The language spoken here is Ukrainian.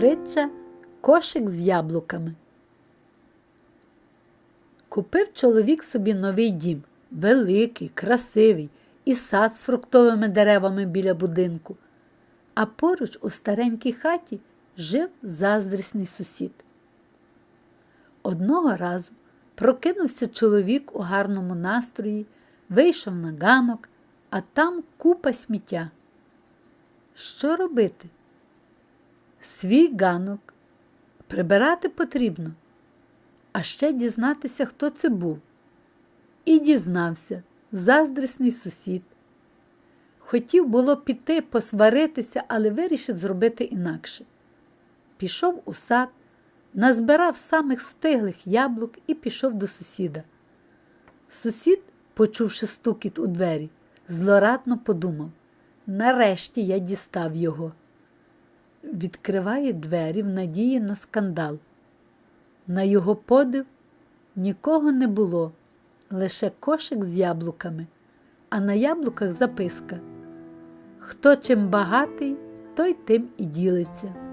Притча кошик з яблуками. Купив чоловік собі новий дім, великий, красивий, і сад з фруктовими деревами біля будинку. А поруч у старенькій хаті жив заздрісний сусід. Одного разу прокинувся чоловік у гарному настрої, вийшов на ганок, а там купа сміття. Що робити? Свій ганок прибирати потрібно, а ще дізнатися, хто це був. І дізнався заздрісний сусід. Хотів було піти посваритися, але вирішив зробити інакше. Пішов у сад, назбирав самих стиглих яблук і пішов до сусіда. Сусід, почувши стукіт у двері, злорадно подумав нарешті я дістав його. Відкриває двері в надії на скандал. На його подив нікого не було, лише кошик з яблуками, а на яблуках записка Хто чим багатий, той тим і ділиться.